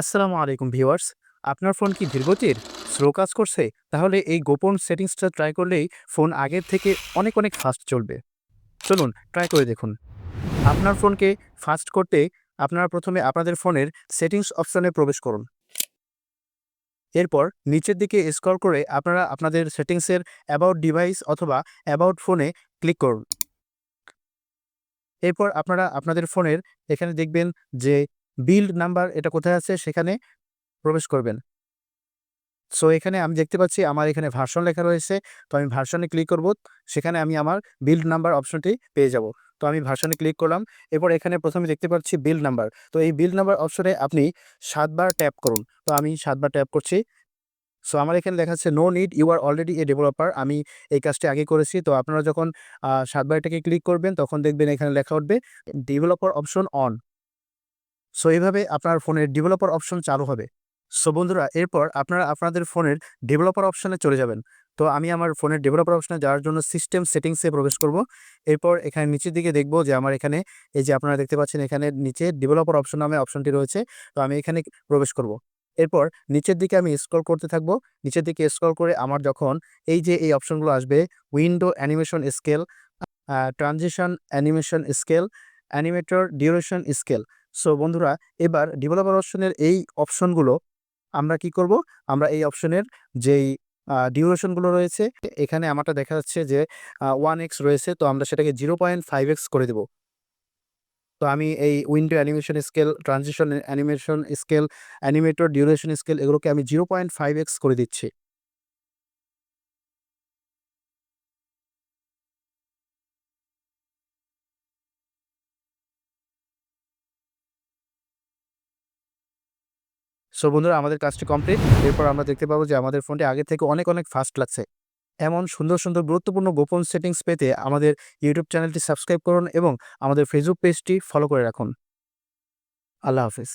আসসালামু আলাইকুম ভিউয়ার্স। আপনার ফোন কি ধীরগতির? স্লো কাজ করছে? তাহলে এই গোপন সেটিংসটা ট্রাই করলেই ফোন আগের থেকে অনেক অনেক ফাস্ট চলবে। চলুন ট্রাই করে দেখুন। আপনার ফোনকে ফাস্ট করতে আপনারা প্রথমে আপনাদের ফোনের সেটিংস অপশনে প্রবেশ করুন। এরপর নিচের দিকে স্ক্রল করে আপনারা আপনাদের সেটিংসের অ্যাবাউট ডিভাইস অথবা অ্যাবাউট ফোনে ক্লিক করুন। এরপর আপনারা আপনাদের ফোনের এখানে দেখবেন যে বিল্ড নাম্বার এটা কোথায় আছে? সেখানে প্রবেশ করবেন। সো এখানে আমি দেখতে পাচ্ছি আমার এখানে ভার্সন লেখা রয়েছে। তো আমি ভার্সনে ক্লিক করব। সেখানে আমি আমার বিল্ড নাম্বার অপশনটি পেয়ে যাব। তো আমি ভার্সনে ক্লিক করলাম। এরপর এখানে প্রথমে দেখতে পাচ্ছি বিল্ড নাম্বার তো এই বিল্ড নাম্বার অপশনে আপনি সাতবার ট্যাপ করুন। তো আমি সাতবার ট্যাপ করছি। সো আমার এখানে লেখা আছে no need you are already a developer আমি এই কাজটি আগে করেছি। তো আপনারা যখন সাতবার এটাকে ক্লিক করবেন, তখন দেখবেন এখানে লেখা উঠবে ডেভেলপার অপশন অন সো এইভাবে আপনার ফোনের ডেভেলপার অপশন চালু হবে। সো বন্ধুরা, এরপর আপনারা আপনাদের ফোনের ডেভেলপার অপশনে চলে যাবেন। তো, আমি আমার ফোনের ডেভেলপার অপশনে যাওয়ার জন্য সিস্টেম সেটিংসে প্রবেশ করব। এরপর এখানে নিচের দিকে দেখব যে আমার এখানে, এই যে আপনারা দেখতে পাচ্ছেন এখানে নিচে ডেভেলপার অপশন নামে অপশনটি রয়েছে। তো, আমি এখানে প্রবেশ করব। এরপর নিচের দিকে আমি স্ক্রল করতে থাকব। নিচের দিকে স্ক্রল করে আমার যখন এই যে এই অপশনগুলো আসবে window animation scale transition animation scale animator duration scale so বন্ধুরা, এবার ডেভেলপার অপশনের এই অপশনগুলো আমরা কি করব? আমরা এই অপশনের যেই ডিউরেশনগুলো রয়েছে, এখানে আমারটা দেখা যাচ্ছে যে ওয়ান এক্স রয়েছে, তো আমরা সেটাকে জিরো পয়েন্ট ফাইভ এক্স করে দেব। তো আমি এই window animation scale transition animation scale animator duration scale এগুলোকে আমি জিরো পয়েন্ট ফাইভ এক্স করে দিচ্ছি। সো বন্ধুরা, আমাদের কাজটি কমপ্লিট এরপর আমরা দেখতে পাবো যে আমাদের ফোনটি আগে থেকে অনেক অনেক ফাস্ট লাগছে। এমন সুন্দর সুন্দর, গুরুত্বপূর্ণ গোপন সেটিংস পেতে আমাদের ইউটিউব চ্যানেলটি সাবস্ক্রাইব করুন এবং আমাদের ফেসবুক পেজটি ফলো করে রাখুন। আল্লাহ হাফিজ।